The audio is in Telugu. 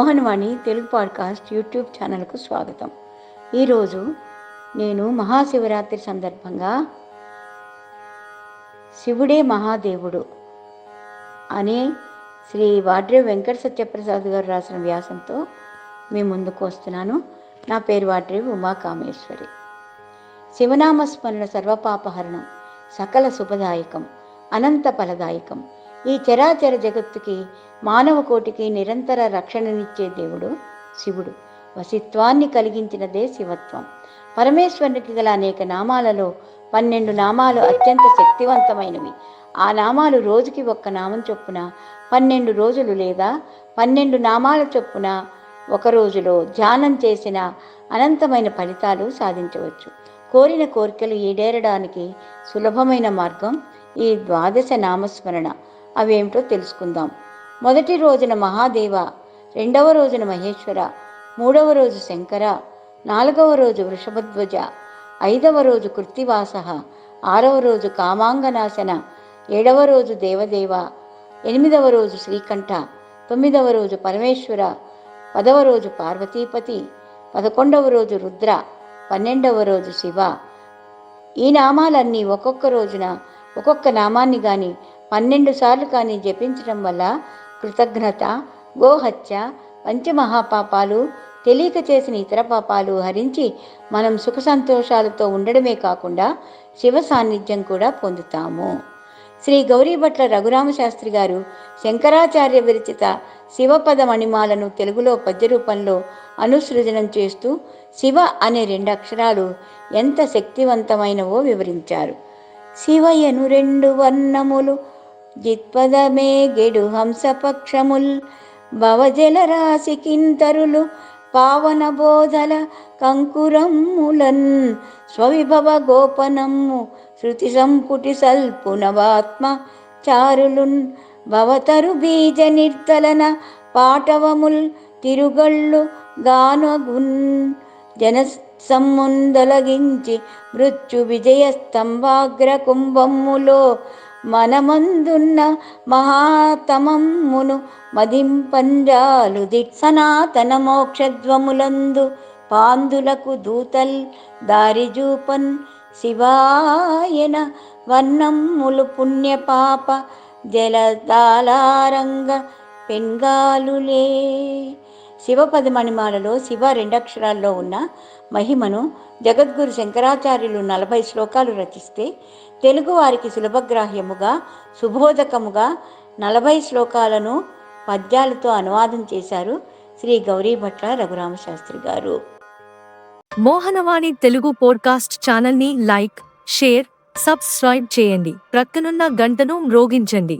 మోహన్వాణి తెలుగు పాడ్కాస్ట్ యూట్యూబ్ ఛానల్కు స్వాగతం. ఈరోజు నేను మహాశివరాత్రి సందర్భంగా శివుడే మహాదేవుడు అనే శ్రీ వాడ్రే వెంకట సత్యప్రసాద్ గారు రాసిన వ్యాసంతో మీ ముందుకు వస్తున్నాను. నా పేరు వాడ్రే ఉమా కామేశ్వరి. శివనామస్మరణ సర్వపాపహరణం సకల శుభదాయకం అనంత ఫలదాయకం ఈ చరాచర జగత్తుకి మానవ కోటికి నిరంతర రక్షణనిచ్చే దేవుడు శివుడు. వసిత్వాన్ని కలిగించినదే శివత్వం. పరమేశ్వరునికి గల అనేక నామాలలో పన్నెండు నామాలు అత్యంత శక్తివంతమైనవి. ఆ నామాలు రోజుకి ఒక్క నామం చొప్పున పన్నెండు రోజులు లేదా పన్నెండు నామాల చొప్పున ఒక రోజులో ధ్యానం చేసిన అనంతమైన ఫలితాలు సాధించవచ్చు. కోరిన కోరికలు ఈడేరడానికి సులభమైన మార్గం ఈ ద్వాదశ నామస్మరణ. అవేమిటో తెలుసుకుందాం. మొదటి రోజున మహాదేవ రెండవ రోజున మహేశ్వర మూడవ రోజు శంకర నాలుగవ రోజు వృషభధ్వజ ఐదవ రోజు కృత్తివాస ఆరవ రోజు కామాంగనాశన ఏడవ రోజు దేవదేవ ఎనిమిదవ రోజు శ్రీకంఠ తొమ్మిదవ రోజు పరమేశ్వర పదవ రోజు పార్వతీపతి పదకొండవ రోజు రుద్ర పన్నెండవ రోజు శివ ఈ నామాలన్నీ ఒక్కొక్క రోజున ఒక్కొక్క నామాన్ని కానీ పన్నెండు సార్లు కానీ జపించడం వల్ల కృతజ్ఞత గోహత్య పంచమహాపాపాలు తెలియక చేసిన ఇతర పాపాలు హరించి మనం సుఖ సంతోషాలతో ఉండడమే కాకుండా శివ సాన్నిధ్యం కూడా పొందుతాము. శ్రీ గౌరీభట్ల రఘురామశాస్త్రి గారు శంకరాచార్య విరచిత శివపద మణిమాలను తెలుగులో పద్య రూపంలో అనుసృజనం చేస్తూ శివ అనే రెండు అక్షరాలు ఎంత శక్తివంతమైనవో వివరించారు. శివయను రెండు వర్ణములు జిత్పదమే గెడు హంసపక్షముల్ భవజల కింతరులు పావన బోధల కంకురమ్ములన్ స్వవిభవ గోపనమ్ము శృతి సంపుటి సల్పునవాత్మ చారులున్ భవతరు బీజ నిర్తలన పాటవముల్ తిరుగళ్ళు గానగున్ జన సమ్ముందలగించి మృత్యు విజయ స్తంభాగ్ర కుంభమ్ములో మనమందున్న మహాతమమ్మును మదింపంజాలు దిట్ సనాతన మోక్షధ్వములందు పాందులకు దూతల్ దారిజూపన్ శివాయన వర్ణమ్ములు పుణ్యపాప జలదాలారంగ పెంగాలులే. శివపది మణిమాలలో శివ రెండక్షరాల్లో ఉన్న మహిమను జగద్గురు శంకరాచార్యులు నలభై శ్లోకాలు రచిస్తే తెలుగు వారికి సులభగ్రాహ్యముగా సుబోధకముగా నలభై శ్లోకాలను పద్యాలతో అనువాదం చేశారు శ్రీ గౌరీభట్ల రఘురామశాస్త్రి గారు. మోహనవాణి తెలుగు పోడ్కాస్ట్ ఛానల్ని లైక్ షేర్ సబ్స్క్రైబ్ చేయండి. ప్రక్కనున్న గంటను మ్రోగించండి.